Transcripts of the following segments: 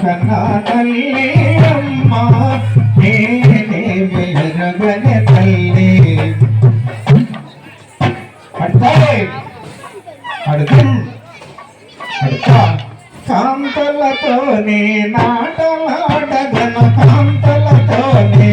సఖా తల్లి అమ్మా నేనే మెలగన తల్లి అడతాడే అడుగు అడుతా కాంతలతోనే నాటలాడగను కాంతలతోనే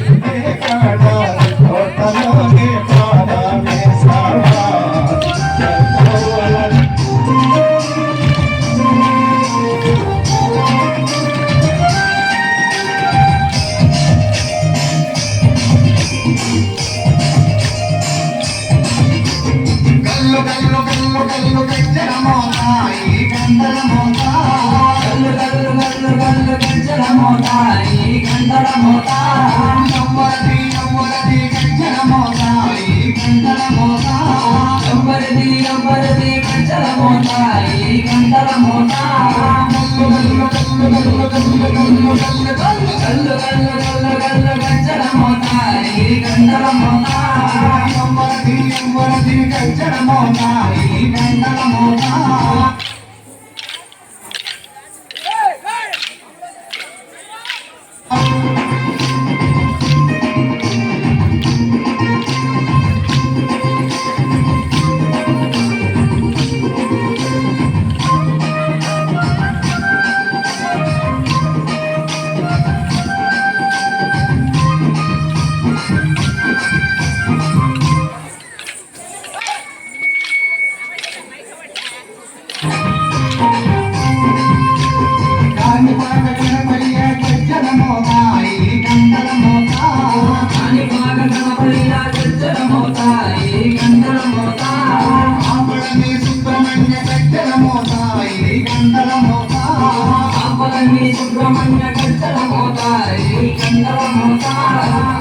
కళ్ళు కళ్ళు కళ్ళు పెంచడమోట ఈ గంటడమోట కళ్ళు కళ్ళు కళ్ళు కళ్ళు పెంచడమోట ఈ శుభ్రమణ్య గంటల మోతారి గంటల మోతారా.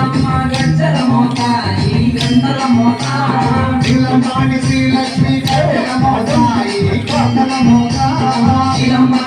Islam Target.